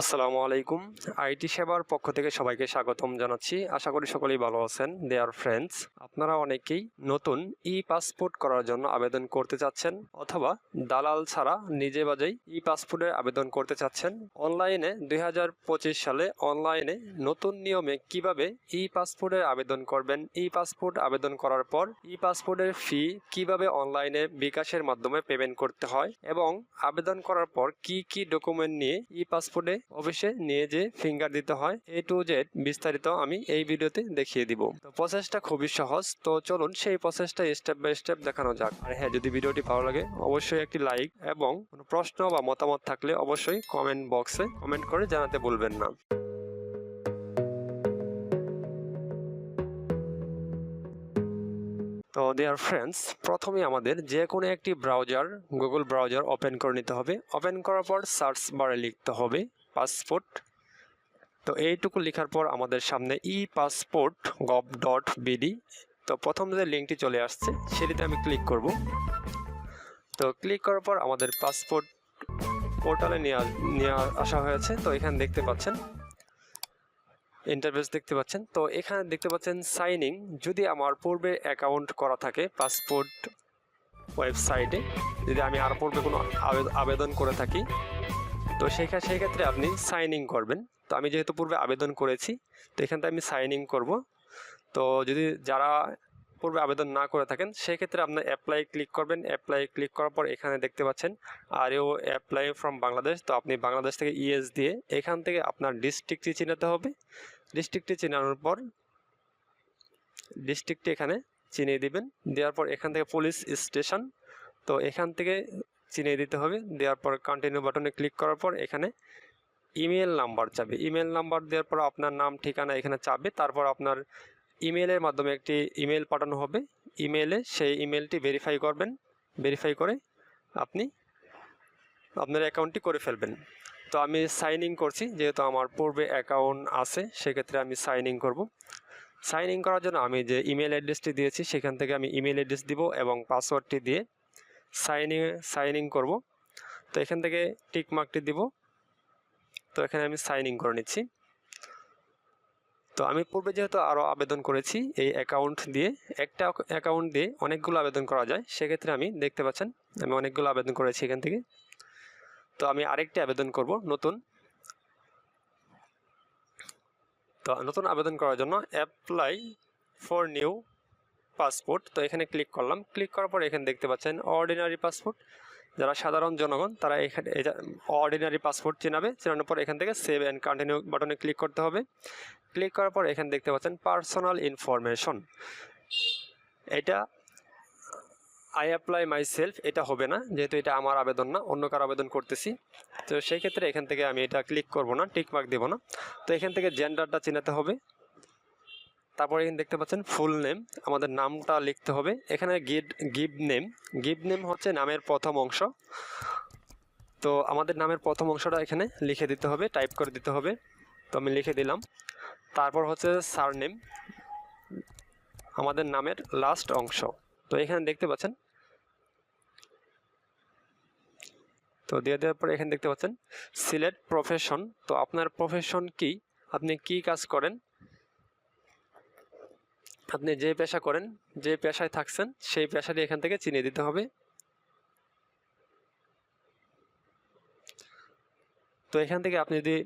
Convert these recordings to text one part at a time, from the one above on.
আসসালামু আলাইকুম। আইটি সেবার পক্ষ থেকে সবাইকে স্বাগতম জানাচ্ছি। আশা করি সকলেই ভালো আছেন দেয়ার ফ্রেন্ডস আপনারা অনেকেই নতুন ই পাসপোর্ট করার জন্য আবেদন করতে চাচ্ছেন অথবা দালাল ছাড়া নিজে বাজেই ই পাসপোর্টের আবেদন করতে চাচ্ছেন। অনলাইনে দুই হাজার পঁচিশ সালে অনলাইনে নতুন নিয়মে কীভাবে ই পাসপোর্টের আবেদন করবেন ই পাসপোর্ট আবেদন করার পর ই পাসপোর্টের ফি কীভাবে অনলাইনে বিকাশের মাধ্যমে পেমেন্ট করতে হয় এবং আবেদন করার পর কি কি ডকুমেন্ট নিয়ে ই পাসপোর্টে অফিসে নিয়ে যে ফিঙ্গার দিতে হয়। এ টু জেড বিস্তারিত আমি এই ভিডিওতে দেখিয়ে দিব। তো প্রসেসটা খুবই সহজ। তো চলুন সেই প্রসেসটা স্টেপ বাই স্টেপ দেখানো যাক। আর হ্যাঁ যদি ভিডিওটি ভালো লাগে, অবশ্যই একটি লাইক এবং কোনো প্রশ্ন বা মতামত থাকলে অবশ্যই কমেন্ট বক্সে কমেন্ট করে জানাতে ভুলবেন না। তো দেয়ার ফ্রেন্ডস প্রথমে আমাদের যে কোনো একটি ব্রাউজার গুগল ব্রাউজার ওপেন করে নিতে হবে। ওপেন করার পর সার্চ বারে লিখতে হবে। পাসপোর্ট। তো এইটুকু লেখার পর আমাদের সামনে e passport gov dot BD তো প্রথম যে লিঙ্কটি চলে আসছে, সেটিতে আমি ক্লিক করব। তো ক্লিক করার পর আমাদের পাসপোর্ট পোর্টালে নিয়ে নিয়ে আসা হয়েছে। তো এখানে দেখতে পাচ্ছেন ইন্টারফেস দেখতে পাচ্ছেন। তো এখানে দেখতে পাচ্ছেন সাইনিং যদি আমার পূর্বে অ্যাকাউন্ট করা থাকে পাসপোর্ট ওয়েবসাইটে, যদি আমি আর পূর্বে কোনো আবে- আবেদন করে থাকি তো সেখানে সেই ক্ষেত্রে আপনি সাইন ইন করবেন। তো আমি যেহেতু পূর্বে আবেদন করেছি, তো এখান থেকে আমি সাইন ইন করব। তো যদি যারা পূর্বে আবেদন না করে থাকেন সেক্ষেত্রে আপনার অ্যাপ্লাই ক্লিক করবেন। অ্যাপ্লাই ক্লিক করার পর এখানে দেখতে পাচ্ছেন are you apply from Bangladesh তো আপনি বাংলাদেশ থেকে ইএস দিয়ে এখান থেকে আপনার ডিস্ট্রিক্টটি চিনাতে হবে। ডিস্ট্রিক্টটি চিনানোর পর ডিস্ট্রিক্টটি এখানে চিনিয়ে দিবেন। দেওয়ার পর এখান থেকে পুলিশ স্টেশন তো এখান থেকে চিনিয়ে দিতে হবে। দেওয়ার পর কন্টিনিউ বাটনে ক্লিক করার পর এখানে ইমেল নাম্বার চাবে। ইমেল নাম্বার দেওয়ার পর আপনার নাম, ঠিকানা এখানে চাবে। তারপর আপনার ইমেলের মাধ্যমে একটি ইমেল পাঠানো হবে। ইমেলে সেই ইমেলটি ভেরিফাই করবেন। ভেরিফাই করে আপনি আপনার অ্যাকাউন্টটি করে ফেলবেন। তো আমি সাইন ইন করছি। যেহেতু আমার পূর্বে অ্যাকাউন্ট আছে, সেক্ষেত্রে আমি সাইন ইন করব। সাইন ইন করার জন্য আমি যে ইমেল অ্যাড্রেসটি দিয়েছি, সেখান থেকে আমি ইমেল অ্যাড্রেস দিব এবং পাসওয়ার্ডটি দিয়ে সাইন ইন সাইন ইন করব। তো এখান থেকে টিক মার্কটি দিব। তো এখানে আমি সাইন ইন করে নিচ্ছি। তো আমি পূর্বে যেহেতু আরও আবেদন করেছি এই অ্যাকাউন্ট দিয়ে, একটা অ্যাকাউন্ট দিয়ে অনেকগুলো আবেদন করা যায়। সেক্ষেত্রে আমি দেখতে পাচ্ছেন, আমি অনেকগুলো আবেদন করেছি এখান থেকে। তো আমি আরেকটি আবেদন করব, নতুন। তো নতুন আবেদন করার জন্য অ্যাপ্লাই ফর নিউ পাসপোর্ট তো এখানে ক্লিক করলাম। ক্লিক করার পর এখানে দেখতে পাচ্ছেন অর্ডিনারি পাসপোর্ট যারা সাধারণ জনগণ, তারা এখানে অর্ডিনারি পাসপোর্ট চেনাবে। চেনানোর পর এখান থেকে সেভ অ্যান্ড কন্টিনিউ বাটনে ক্লিক করতে হবে। ক্লিক করার পর এখানে দেখতে পাচ্ছেন পার্সোনাল ইনফরমেশন এটা আই অ্যাপ্লাই মাই সেলফ এটা হবে না। যেহেতু এটা আমার আবেদন না, অন্য কার আবেদন করতেছি। তো সেই ক্ষেত্রে এখান থেকে আমি এটা ক্লিক করব না টিকমার্ক দেবো না। তো এখান থেকে জেন্ডারটা চেনাতে হবে। তারপরে এখানে দেখতে পাচ্ছেন ফুল নেম আমাদের নামটা লিখতে হবে। এখানে গিড গিভ নেম গিভ নেম হচ্ছে নামের প্রথম অংশ। তো আমাদের নামের প্রথম অংশটা এখানে লিখে দিতে হবে টাইপ করে দিতে হবে। তো আমি লিখে দিলাম। তারপর হচ্ছে সার নেম আমাদের নামের লাস্ট অংশ। তো এখানে দেখতে পাচ্ছেন। তো দিয়ে দেওয়ার পরে এখানে দেখতে পাচ্ছেন সিলেক্ট প্রফেশন তো আপনার প্রফেশন কি? আপনি কি কাজ করেন? আপনি যে পেশা করেন, যে পেশায় থাকছেন, সেই পেশাটি এখান থেকে চিনিয়ে দিতে হবে। তো এখান থেকে আপনি যদি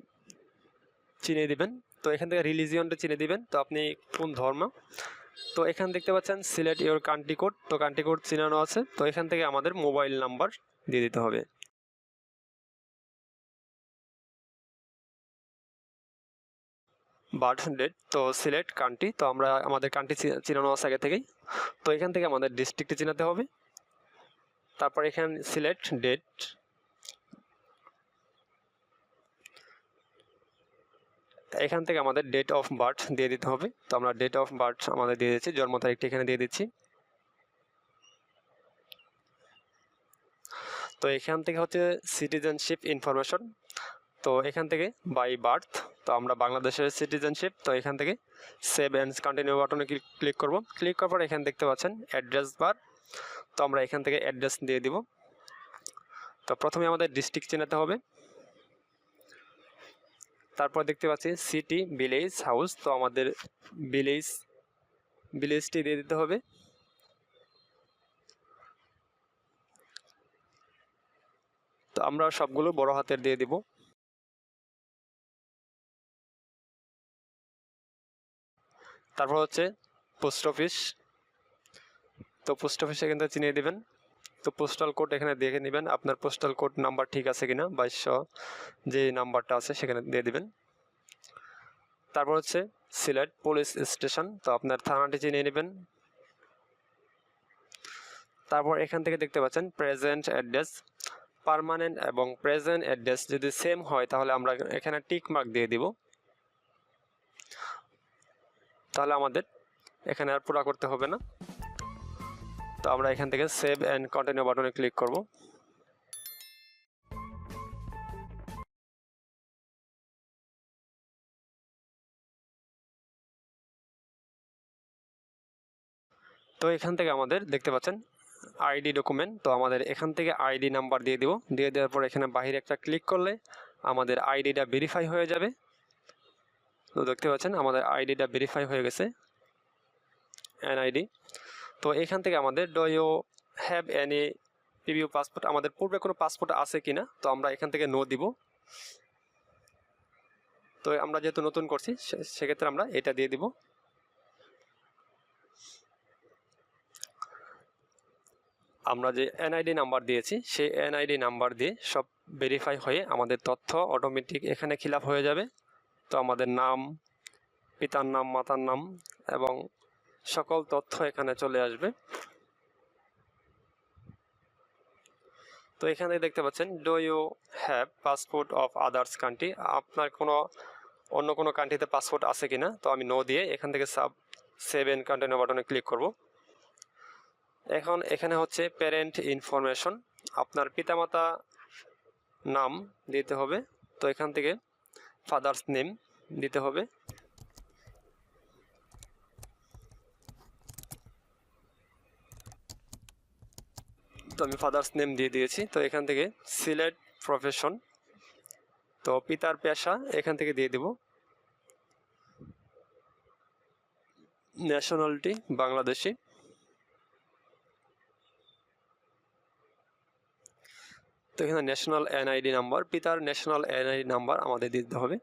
চিনিয়ে দিবেন, তো এখান থেকে রিলিজিয়নটা চিনে দিবেন, তো আপনি কোন ধর্ম? তো এখান দেখতে পাচ্ছেন সিলেক্ট ইওর কান্ট্রি কোড তো কান্ট্রি কোড চিনানো আছে, তো এখান থেকে আমাদের মোবাইল নাম্বার দিয়ে দিতে হবে। বার্থ ডেট তো সিলেক্ট কান্ট্রি তো আমরা আমাদের কান্ট্রি চিনানো আছে আগে থেকেই। তো এখান থেকে আমাদের ডিস্ট্রিক্টে চিনাতে হবে। তারপর এখানে সিলেক্ট ডেট এখান থেকে আমাদের ডেট অফ বার্থ দিয়ে দিতে হবে। তো আমরা ডেট অফ বার্থ আমাদের দিয়ে দিচ্ছি, জন্ম তারিখটি এখানে দিয়ে দিচ্ছি। তো এখান থেকে হচ্ছে সিটিজেনশিপ ইনফরমেশন তো এখান থেকে বাই বার্থ তো আমরা বাংলাদেশের সিটিজেনশিপ তো এখান থেকে সেভ অ্যান্ড কন্টিনিউ বাটনে ক্লিক করব। ক্লিক করার পর এখানে দেখতে পাচ্ছেন অ্যাড্রেস বার তো আমরা এখান থেকে অ্যাড্রেস দিয়ে দিব। তো প্রথমে আমাদের ডিস্ট্রিক্ট চেনাতে হবে। তারপর দেখতে পাচ্ছি সিটি ভিলেজ হাউস তো আমাদের ভিলেজ ভিলেজটি দিয়ে দিতে হবে। তো আমরা সবগুলো বড় হাতের দিয়ে দিব। তারপর হচ্ছে পোস্ট অফিস তো পোস্ট অফিসে কিন্তু চিনিয়ে দেবেন। তো পোস্টাল কোড এখানে দেখে নেবেন। আপনার পোস্টাল কোড নাম্বার ঠিক আছে কিনা বাইশশো যে নাম্বারটা আছে সেখানে দিয়ে দেবেন। তারপর হচ্ছে সিলেট পুলিশ স্টেশন তো আপনার থানাটি চিনিয়ে নেবেন। তারপর এখান থেকে দেখতে পাচ্ছেন প্রেজেন্ট অ্যাড্রেস পার্মানেন্ট এবং প্রেজেন্ট অ্যাড্রেস যদি সেম হয় তাহলে আমরা এখানে টিক মার্ক দিয়ে দিব। তাহলে আমাদের এখানে আর পুরা করতে হবে না। তো আমরা এখান থেকে সেভ অ্যান্ড কন্টিনিউ বাটনে ক্লিক করব। তো এখান থেকে আমাদের দেখতে পাচ্ছেন আইডি ডকুমেন্ট তো আমাদের এখান থেকে আইডি নাম্বার দিয়ে দিব। দিয়ে দেওয়ার পর এখানে বাহিরে একটা ক্লিক করলে আমাদের আইডিটা ভেরিফাই হয়ে যাবে। তো দেখতে পাচ্ছেন আমাদের আইডিটা ভেরিফাই হয়ে গেছে এনআইডি তো এখান থেকে আমাদের do you have any previous passport আমাদের পূর্বে কোনো পাসপোর্ট আছে কি না তো আমরা এখান থেকে নো দিব। তো আমরা যেহেতু নতুন করছি সেক্ষেত্রে আমরা এটা দিয়ে দিব। আমরা যে এনআইডি নাম্বার দিয়েছি, সেই এনআইডি নাম্বার দিয়ে সব ভেরিফাই হয়ে আমাদের তথ্য অটোমেটিক এখানে খিল হয়ে যাবে। তো আমাদের নাম, পিতার নাম, মাতার নাম এবং সকল তথ্য এখানে চলে আসবে। তো এখানে দেখতে পাচ্ছেন do you have passport of others country আপনার কোনো অন্য কোনো কান্ট্রিতে পাসপোর্ট আছে কিনা? তো আমি নো দিয়ে এখান থেকে সাব সেভেন কন্টিনিউ বাটনে ক্লিক করব। এখন এখানে হচ্ছে প্যারেন্ট ইনফরমেশন আপনার পিতামাতা নাম দিতে হবে। তো এখান থেকে ফাদার্স নেম দিতে হবে। তো আমি ফাদার্স নেম দিয়ে দিয়েছি। তো এখান থেকে সিলেট প্রফেশন। তো পিতার পেশা এখান থেকে দিয়ে দিব। ন্যাশনালিটি বাংলাদেশি। তো এখানে ন্যাশনাল এনআইডি নাম্বার পিতার ন্যাশনাল এনআইডি নাম্বার আমাদের দিতে হবে।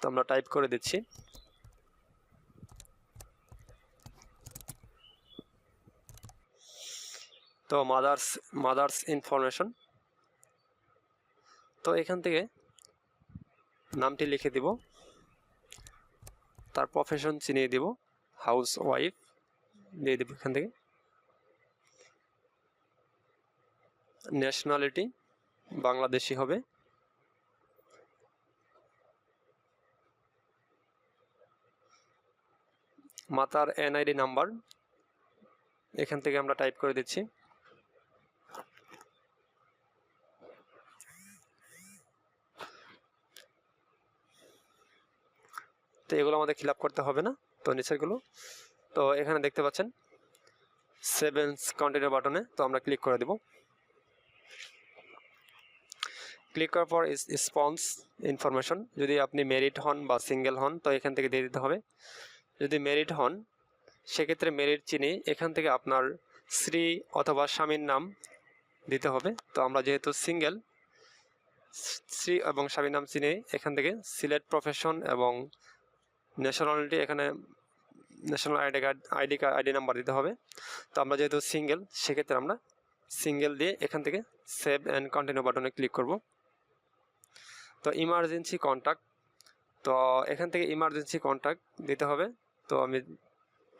তো আমরা টাইপ করে দিচ্ছি। তো মাদার্স মাদার্স ইনফরমেশন তো এখান থেকে নামটি লিখে দিব। তার প্রফেশন চিনিয়ে দিব। হাউস ওয়াইফ দিয়ে দিব এখান থেকে। ন্যাশনালিটি বাংলাদেশি হবে। মাতার এনআইডি নাম্বার এখান থেকে আমরা টাইপ করে দিচ্ছি। তো এগুলো আমাদের ফিল করতে হবে না, তো নিচেরগুলো তো এখানে দেখতে পাচ্ছেন সেভেন্স কন্টিনিউ বাটনে তো আমরা ক্লিক করে দেব। ক্লিক করার পর স্পন্স ইনফরমেশন যদি আপনি মেরিট হন বা সিঙ্গেল হন, তো এখান থেকে দিয়ে দিতে হবে। যদি মেরিট হন, সেক্ষেত্রে মেরিট চিনি, এখান থেকে আপনার স্ত্রী অথবা স্বামীর নাম দিতে হবে। তো আমরা যেহেতু সিঙ্গেল স্ত্রী এবং স্বামীর নাম চিনি, এখান থেকে সিলেক্ট প্রফেশন এবং ন্যাশনালিটি এখানে national ID card ID card ID number দিতে হবে। তো আমরা যেহেতু সিঙ্গেল সেক্ষেত্রে আমরা সিঙ্গেল দিয়ে এখান থেকে সেভ অ্যান্ড কন্টিনিউ বাটনে ক্লিক করব। তো ইমার্জেন্সি কন্ট্যাক্ট তো এখান থেকে ইমার্জেন্সি কন্ট্যাক্ট দিতে হবে। তো আমি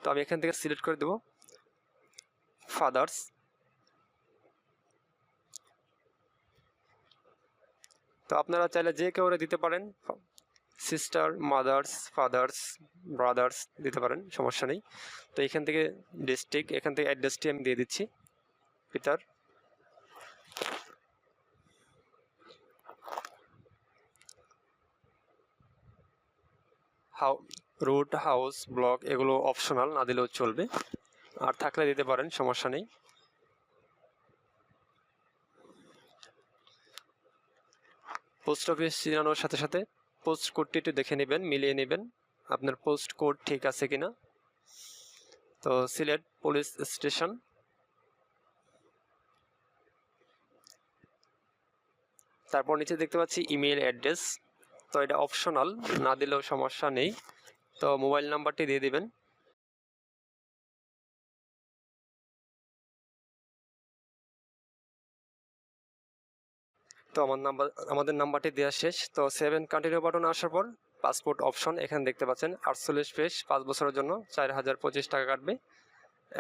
তো আমি এখান থেকে সিলেক্ট করে দেব। ফাদার্স তো আপনারা চাইলে যে কেউ দিতে পারেন। সিস্টার মাদার্স ফাদার্স ব্রাদার্স দিতে পারেন, সমস্যা নেই। তো এখান থেকে ডিস্ট্রিক্ট এখান থেকে অ্যাড্রেসটি আমি দিয়ে দিচ্ছি। পিতার হাউ রুট হাউস ব্লক এগুলো অপশনাল না দিলেও চলবে। আর থাকলে দিতে পারেন, সমস্যা নেই। পোস্ট অফিস চিনানোর সাথে সাথে পোস্ট কোডটি একটু দেখে নেবেন, মিলিয়ে নেবেন, আপনার পোস্ট কোড ঠিক আছে কিনা। তো সিলেট পুলিশ স্টেশন তারপর নিচে দেখতে পাচ্ছি ইমেল অ্যাড্রেস তো এটা অপশনাল না দিলেও সমস্যা নেই। তো মোবাইল নাম্বারটি দিয়ে দিবেন। তো আমার নাম্বার আমাদের নাম্বারটি দেওয়া শেষ। তো সেভেন কন্টিনিউ বাটন আসার পর পাসপোর্ট অপশন এখানে দেখতে পাচ্ছেন। আটচল্লিশ পেজ, পাঁচ বছরের জন্য চার হাজার পঁচিশ টাকা কাটবে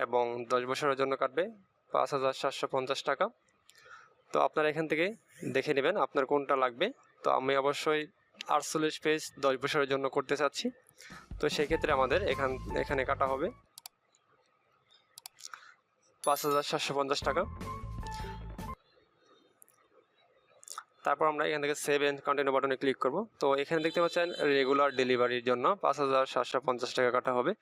এবং দশ বছরের জন্য কাটবে পাঁচ হাজার সাতশো পঞ্চাশ টাকা। তো আপনারা এখান থেকে দেখে নেবেন আপনার কোনটা লাগবে। তো আমি অবশ্যই আটচল্লিশ পেজ দশ বছরের জন্য করতে চাচ্ছি। তো সেক্ষেত্রে আমাদের এখান, এখানে কাটা হবে পাঁচ হাজার সাতশো পঞ্চাশ টাকা। তারপর আমরা এখান থেকে সেভ এন্ড কন্টিনিউ বাটনে ক্লিক করব। তো এখানে দেখতে পাচ্ছেন রেগুলার ডেলিভারির জন্য পাঁচ হাজার সাতশো পঞ্চাশ টাকা কাটা হবে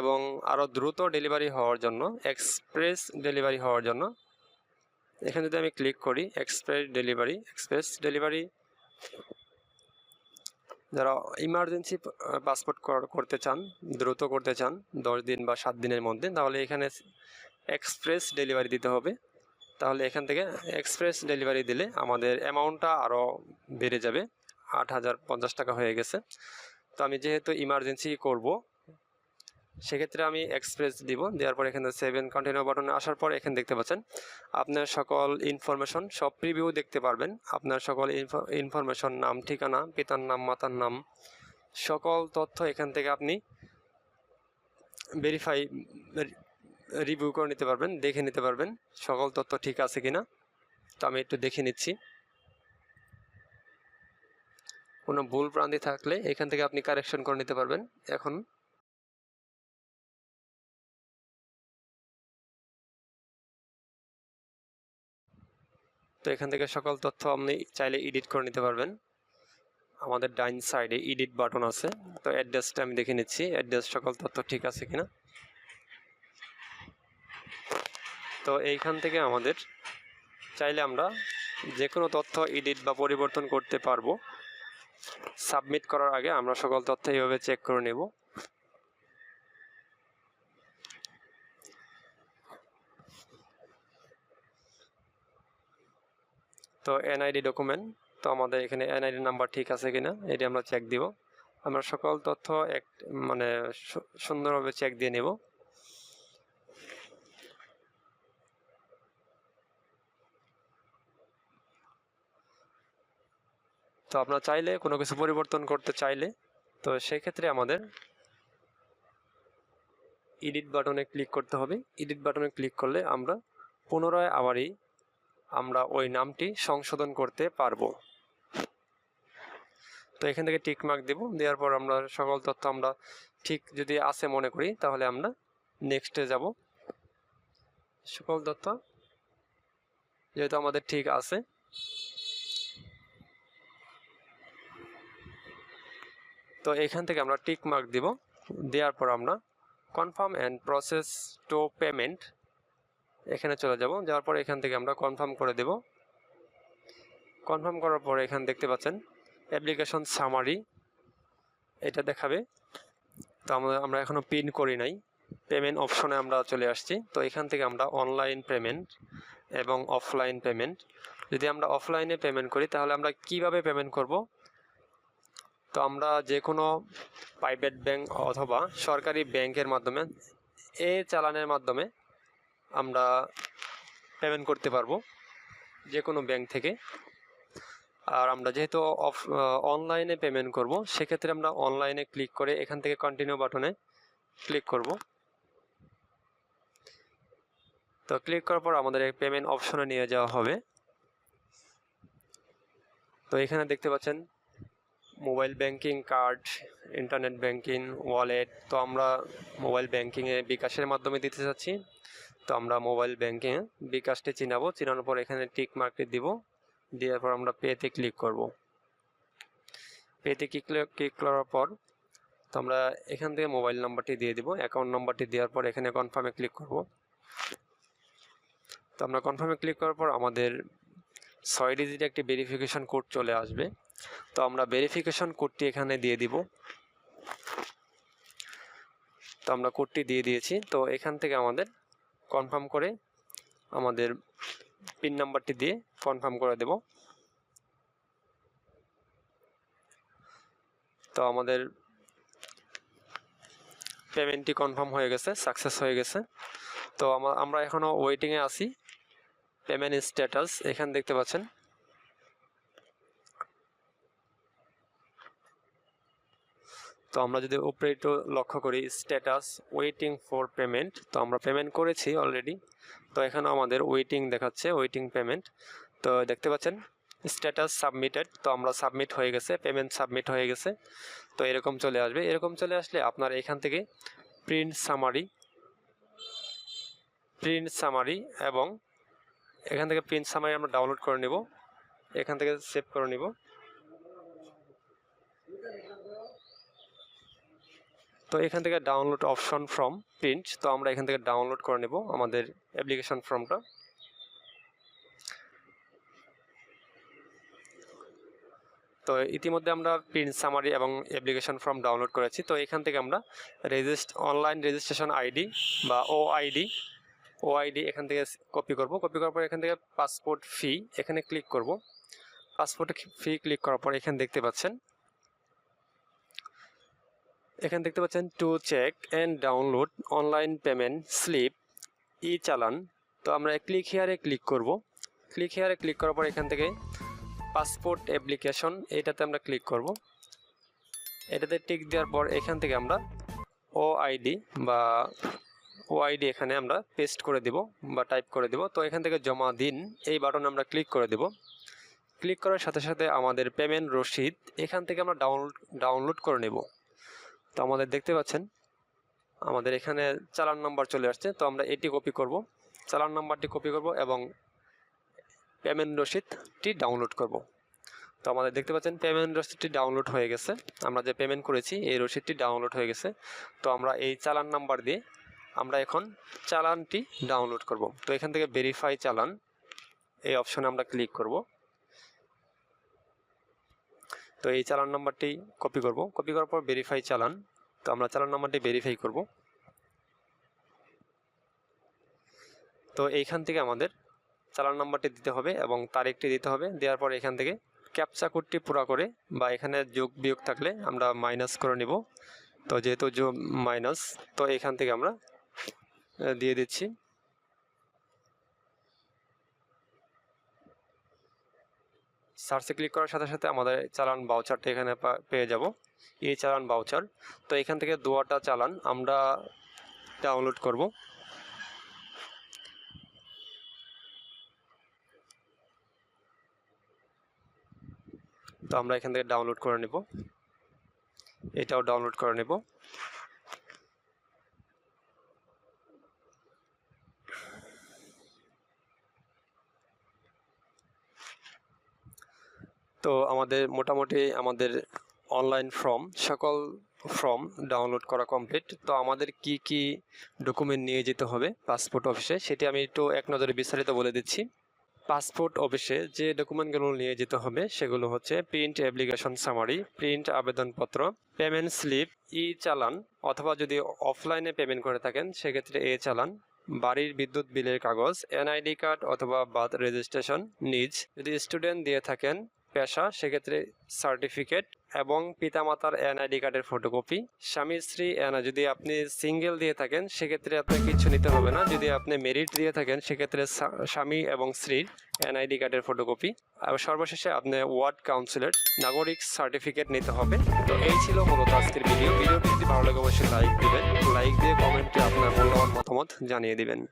এবং আরও দ্রুত ডেলিভারি হওয়ার জন্য এক্সপ্রেস ডেলিভারি হওয়ার জন্য এখানে যদি আমি ক্লিক করি এক্সপ্রেস ডেলিভারি এক্সপ্রেস ডেলিভারি যারা ইমার্জেন্সি পাসপোর্ট করতে চান, দ্রুত করতে চান, দশ দিন বা সাত দিনের মধ্যে, তাহলে এখানে এক্সপ্রেস ডেলিভারি দিতে হবে। তাহলে এখান থেকে এক্সপ্রেস ডেলিভারি দিলে আমাদের অ্যামাউন্টটা আরও বেড়ে যাবে। আট হাজার পঞ্চাশ টাকা হয়ে গেছে। তো আমি যেহেতু ইমার্জেন্সি করব সেক্ষেত্রে আমি এক্সপ্রেস দিব, দেওয়ার পর এখানে সেভেন কন্টিনিউ বাটনে আসার পর এখানে দেখতে পাচ্ছেন, আপনার সকল ইনফরমেশন সব প্রিভিউ দেখতে পারবেন। আপনার সকল ইনফরমেশন নাম, ঠিকানা, পিতার নাম, মাতার নাম, সকল তথ্য এখান থেকে আপনি ভেরিফাই রিভিউ করে নিতে পারবেন, দেখে নিতে পারবেন, সকল তথ্য ঠিক আছে কিনা। তো আমি একটু দেখে নিচ্ছি। কোনো ভুল প্রান্তি থাকলে এখান থেকে আপনি কারেকশন করে নিতে পারবেন। এখন তো এখান থেকে সকল তথ্য আপনি চাইলে এডিট করে নিতে পারবেন। আমাদের ডাইন সাইডে এডিট বাটন আছে। তো অ্যাড্রেসটা আমি দেখে নিচ্ছি। অ্যাড্রেস সকল তথ্য ঠিক আছে কিনা? তো এইখান থেকে আমাদের চাইলে আমরা যে কোনো তথ্য এডিট বা পরিবর্তন করতে পারব। সাবমিট করার আগে আমরা সকল তথ্য এইভাবে চেক করে নেব। তো এনআইডি ডকুমেন্ট তো আমাদের এখানে এনআইডি নাম্বার ঠিক আছে কিনা, এটি আমরা চেক দিব। আমরা সকল তথ্য এক মানে সুন্দরভাবে চেক দিয়ে নেব। তো আপনারা চাইলে কোনো কিছু পরিবর্তন করতে চাইলে, তো সেক্ষেত্রে আমাদের এডিট বাটনে ক্লিক করতে হবে। এডিট বাটনে ক্লিক করলে আমরা পুনরায় আবারই আমরা ওই নামটি সংশোধন করতে পারব। তো এখান থেকে টিক মার্ক দেব। দেওয়ার পর আমরা সকল তথ্য আমরা ঠিক যদি আছে মনে করি, তাহলে আমরা নেক্সটে যাব। সকল তথ্য যেহেতু আমাদের ঠিক আছে। তো এখান থেকে আমরা টিক মার্ক দিব। দেওয়ার পর আমরা confirm and proceed to payment এখানে চলে যাব। যাওয়ার পর এখান থেকে আমরা কনফার্ম করে দেব। কনফার্ম করার পর এখানে দেখতে পাচ্ছেন অ্যাপ্লিকেশন সামারি এটা দেখাবে। তো আমরা আমরা এখনও পিন করি নাই। পেমেন্ট অপশনে আমরা চলে আসছি। তো এখান থেকে আমরা অনলাইন পেমেন্ট এবং অফলাইন পেমেন্ট যদি আমরা অফলাইনে পেমেন্ট করি, তাহলে আমরা কীভাবে পেমেন্ট করব? তো আমরা যে কোনো প্রাইভেট ব্যাংক অথবা সরকারি ব্যাংকের মাধ্যমে, এ চালানের মাধ্যমে আমরা পেমেন্ট করতে পারব যে কোনো ব্যাংক থেকে। আর আমরা যেহেতু অফ অনলাইনে পেমেন্ট করব, সেক্ষেত্রে আমরা অনলাইনে ক্লিক করে এখান থেকে কন্টিনিউ বাটনে ক্লিক করব। তো ক্লিক করার পর আমাদের পেমেন্ট অপশনে নিয়ে যাওয়া হবে। তো এখানে দেখতে পাচ্ছেন mobile banking card internet banking wallet তো আমরা মোবাইল ব্যাংকিংয়ে বিকাশের মাধ্যমে দিতে চাচ্ছি। তো আমরা মোবাইল ব্যাংকিংয়ে বিকাশটি চিনাবো। চিনানোর পর এখানে টিক মার্কটি দিব। দেওয়ার পর আমরা পেতে ক্লিক করব। পেতে ক্লিক ক্লিক করার পর তো আমরা এখান থেকে মোবাইল নাম্বারটি দিয়ে দিব। অ্যাকাউন্ট নাম্বারটি দেওয়ার পর এখানে কনফার্মে ক্লিক করব। তো আমরা কনফার্মে ক্লিক করার পর আমাদের ছয় ডিজিট একটি ভেরিফিকেশন কোড চলে আসবে। তো আমরা ভেরিফিকেশন কোডটি এখানে দিয়ে দিব। তো আমরা কোডটি দিয়ে দিয়েছি। তো এখান থেকে আমাদের কনফার্ম করে আমাদের পিন নাম্বারটি দিয়ে কনফার্ম করে দেব। তো আমাদের পেমেন্টটি কনফার্ম হয়ে গেছে সাকসেস হয়ে গেছে। তো আমা- আমরা এখনও ওয়েটিংয়ে আছি। পেমেন্ট স্ট্যাটাস এখানে দেখতে পাচ্ছেন। তো আমরা যদি উপরে একটু লক্ষ্য করি স্ট্যাটাস ওয়েটিং ফর পেমেন্ট তো আমরা পেমেন্ট করেছি অলরেডি তো এখানে আমাদের ওয়েটিং দেখাচ্ছে ওয়েটিং পেমেন্ট তো দেখতে পাচ্ছেন স্ট্যাটাস সাবমিটেড তো আমরা সাবমিট হয়ে গেছে পেমেন্ট সাবমিট হয়ে গেছে। তো এরকম চলে আসবে। এরকম চলে আসলে আপনার এখান থেকে প্রিন্ট সামারি প্রিন্ট সামারি এবং এখান থেকে প্রিন্ট সামারি আমরা ডাউনলোড করে নেব। এখান থেকে সেভ করে নেব। তো এখান থেকে ডাউনলোড অপশন ফ্রম প্রিন্ট তো আমরা এখান থেকে ডাউনলোড করে নেব আমাদের অ্যাপ্লিকেশন ফর্মটা তো ইতিমধ্যে আমরা প্রিন্ট সামারি এবং অ্যাপ্লিকেশন ফর্ম ডাউনলোড করেছি। তো এখান থেকে আমরা রেজিস্ট অনলাইন রেজিস্ট্রেশন আইডি বা ও আইডি ও আইডি এখান থেকে কপি করব। কপি করার পর এখান থেকে পাসপোর্ট ফি এখানে ক্লিক করব। পাসপোর্ট ফি ক্লিক করার পর এখানে দেখতে পাচ্ছেন এখানে দেখতে পাচ্ছেন to check and download online payment slip e challan তো আমরা ক্লিক হেয়ারে ক্লিক করব। ক্লিক হেয়ারে ক্লিক করার পর এখান থেকে পাসপোর্ট অ্যাপ্লিকেশন এটাতে আমরা ক্লিক করব। এটাতে টিক দেওয়ার পর এখান থেকে আমরা ও আইডি বা ও আইডি এখানে আমরা পেস্ট করে দেব বা টাইপ করে দেব। তো এখান থেকে জমা দিন, এই বাটনে আমরা ক্লিক করে দেব। ক্লিক করার সাথে সাথে আমাদের পেমেন্ট রসিদ এখান থেকে আমরা ডাউনলোড ডাউনলোড করে নেব। তো আমাদের দেখতে পাচ্ছেন, আমাদের এখানে চালান নাম্বার চলে আসছে, তো আমরা এটি কপি করব। চালান নাম্বারটি কপি করব এবং পেমেন্ট রসিদটি ডাউনলোড করব। তো আমাদের দেখতে পাচ্ছেন পেমেন্ট রসিদটি ডাউনলোড হয়ে গেছে। আমরা যে পেমেন্ট করেছি, এই রসিদটি ডাউনলোড হয়ে গেছে। তো আমরা এই চালান নাম্বার দিয়ে আমরা এখন চালানটি ডাউনলোড করব। তো এখান থেকে ভেরিফাই চালান, এই অপশনে আমরা ক্লিক করব। তো এই চালান নাম্বারটি কপি করব। কপি করার পর ভেরিফাই চালান। তো আমরা চালান নাম্বারটি ভেরিফাই করব। তো এইখান থেকে আমাদের চালান নাম্বারটি দিতে হবে এবং তারিখটি দিতে হবে। দেওয়ার পর এখান থেকে ক্যাপচা কোডটি পুরা করে বা এখানে যোগ বিয়োগ থাকলে আমরা মাইনাস করে নিব। তো যেহেতু যোগ মাইনাস তো এখান থেকে আমরা দিয়ে দিচ্ছি। সার্চে ক্লিক করার সাথে সাথে আমাদের চালান বাউচারটা এখানে পেয়ে যাব। এই চালান বাউচার তো এখান থেকে দোয়াটা চালান, আমরা ডাউনলোড করব। তো আমরা এখান থেকে ডাউনলোড করে নেব। এটাও ডাউনলোড করে নেব। তো আমাদের মোটামুটি আমাদের অনলাইন ফর্ম সকল ফর্ম ডাউনলোড করা কমপ্লিট তো আমাদের কি কি ডকুমেন্ট নিয়ে যেতে হবে পাসপোর্ট অফিসে সেটি আমি একটু এক নজরে বিস্তারিত বলে দিচ্ছি। পাসপোর্ট অফিসে যে ডকুমেন্টগুলো নিয়ে যেতে হবে, সেগুলো হচ্ছে প্রিন্ট অ্যাপ্লিকেশন সামারি প্রিন্ট আবেদনপত্র পেমেন্ট স্লিপ ই চালান অথবা যদি অফলাইনে পেমেন্ট করে থাকেন, সেক্ষেত্রে এ চালান বাড়ির বিদ্যুৎ বিলের কাগজ এনআইডি কার্ড অথবা বার্থ রেজিস্ট্রেশন নিজ। যদি স্টুডেন্ট দিয়ে থাকেন পেশা, সেক্ষেত্রে সার্টিফিকেট এবং পিতামাতার এনআইডি কার্ডের ফটোকপি স্বামী স্ত্রী এনা যদি আপনি সিঙ্গেল দিয়ে থাকেন, সেক্ষেত্রে আপনার কিছু নিতে হবে না। যদি আপনি মেরিট দিয়ে থাকেন, সেক্ষেত্রে স্বা- স্বামী এবং স্ত্রীর এনআইডি কার্ডের ফটোকপি আর সর্বশেষে আপনি ওয়ার্ড কাউন্সিলের নাগরিক সার্টিফিকেট নিতে হবে। তো এই ছিল মূলত আজকের ভিডিও ভিডিওটি যদি ভালো লাগে, অবশ্যই লাইক দিবেন। লাইক দিয়ে কমেন্টে আপনার মূল্যবান মতামত জানিয়ে দিবেন।